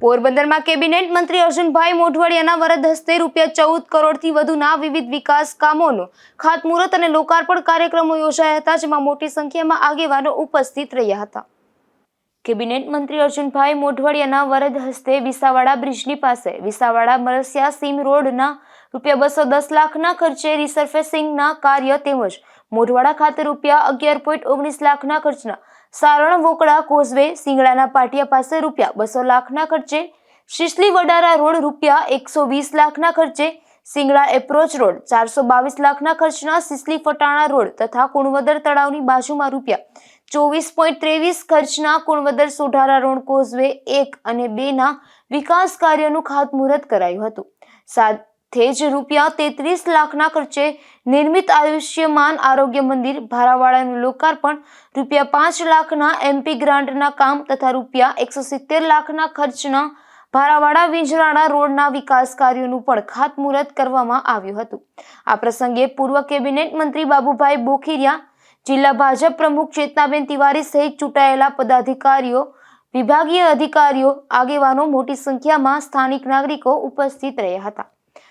પોરબંદરમાં કેબિનેટ મંત્રી અર્જુનભાઈ મોઢવાડિયાના વરદ હસ્તે રૂપિયા ચૌદ કરોડથી વધુના વિવિધ વિકાસ કામોનો ખાતમુહૂર્ત અને લોકાર્પણ કાર્યક્રમો યોજાયા હતા, જેમાં મોટી સંખ્યામાં આગેવાનો ઉપસ્થિત રહ્યા હતા. કેબિનેટ મંત્રી અર્જુનભાઈ મોઢવાડિયાના વરદ હસ્તે વિસાવાડા બ્રિજની પાસે, વિસાવાડા મરસિયા સીમ રોડના રૂપિયા બસો દસ લાખના ખર્ચે રિસર્ફેસિંગના કાર્ય તેમજ મોઢવાડા ખાતે રૂપિયા અગિયાર પોઈન્ટ ઓગણીસ લાખના ખર્ચના સારણ વોકડા કોઝવે સિંગડાના પાટિયા પાસે રૂપિયા બસો લાખના ખર્ચે, શિશલી વડારા રોડ રૂપિયા એકસો વીસ લાખના ખર્ચે, સિંગડા એપ્રોચ રોડ ચારસો બાવીસ લાખના ખર્ચના સિસલી ફટાણા રોડ તથા કુણવદર તળાવની બાજુમાં રૂપિયા ચોવીસ પોઈન્ટ ત્રેવીસ ખર્ચના કુણવદર સોઢારા રોડ કોઝવે એક અને બેના વિકાસ કાર્યનું ખાતમુહૂર્ત કરાયું હતું. સાથે જ રૂપિયા તેત્રીસ લાખના ખર્ચે નિર્મિત આયુષ્યમાન આરોગ્ય મંદિર ભારાવાડાનું લોકાર્પણ, રૂપિયા પાંચ લાખના એમપી ગ્રાન્ટના કામ તથા રૂપિયા એકસો સિત્તેર લાખના ખર્ચના ભારાવાડા વિંજરાણા રોડના વિકાસ કાર્યોનું પણ ખાતમુહૂર્ત કરવામાં આવ્યું હતું. આ પ્રસંગે પૂર્વ કેબિનેટ મંત્રી બાબુભાઈ બોખીરિયા, જિલ્લા ભાજપ પ્રમુખ ચેતનાબેન તિવારી સહિત ચૂંટાયેલા પદાધિકારીઓ, વિભાગીય અધિકારીઓ, આગેવાનો મોટી સંખ્યામાં સ્થાનિક નાગરિકો ઉપસ્થિત રહ્યા હતા.